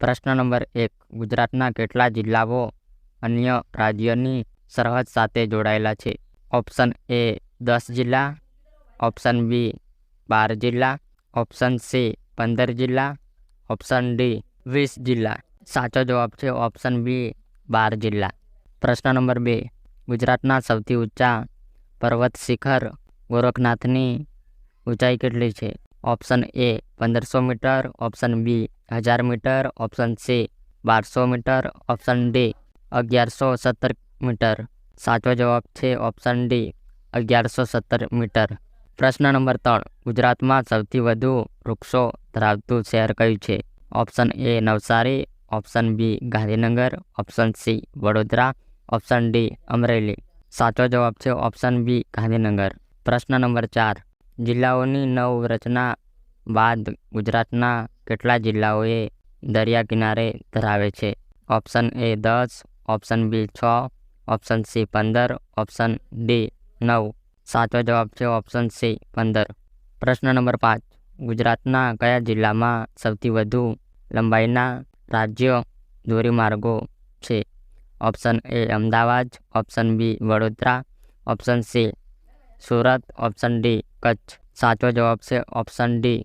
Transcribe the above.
પ્રશ્ન નંબર એક. ગુજરાતના કેટલા જિલ્લાઓ અન્ય રાજ્યની સરહદ સાથે જોડાયેલા છે? ઓપ્શન એ દસ જિલ્લા, ઓપ્શન બી બાર જિલ્લા, ઓપ્શન સી પંદર જિલ્લા, ઓપ્શન ડી વીસ જિલ્લા. સાચો જવાબ છે ઓપ્શન બી બાર જિલ્લા. પ્રશ્ન નંબર બે. ગુજરાતના સૌથી ઊંચા પર્વત શિખર ગોરખનાથની ઊંચાઈ કેટલી છે? ઓપ્શન એ પંદરસો મીટર ઓપ્શન બી હજાર મીટર ઓપ્શન સી બારસો મીટર ઓપ્શન ડી અગિયારસો સત્તર મીટર સાચો જવાબ છે ઓપ્શન ડી અગિયારસો સત્તર મીટર પ્રશ્ન નંબર ત્રણ ગુજરાતમાં સૌથી વધુ વૃક્ષો ધરાવતું શહેર કયું છે? Option A Navsari. Option B Gandhinagar. Option C Vadodara. Option D Amreli. સાચો જવાબ છે ઓપ્શન બી ગાંધીનગર. પ્રશ્ન નંબર ચાર જિલ્લાઓની નવ રચના બાદ ગુજરાતના કેટલા જિલ્લાઓએ દરિયા કિનારે ધરાવે છે? ઓપ્શન એ દસ, ઓપ્શન બી છ, ઓપ્શન સી પંદર, ઓપ્શન ડી નવ. સાચો જવાબ છે ઓપ્શન સી પંદર. પ્રશ્ન નંબર પાંચ. ગુજરાતના કયા જિલ્લામાં સૌથી વધુ લંબાઈના રાજ્ય ધોરીમાર્ગો છે? Option A Ahmedabad, option B Vadodara, option C Surat, option D Kutch સાચો જવાબ છે ઓપ્શન ડી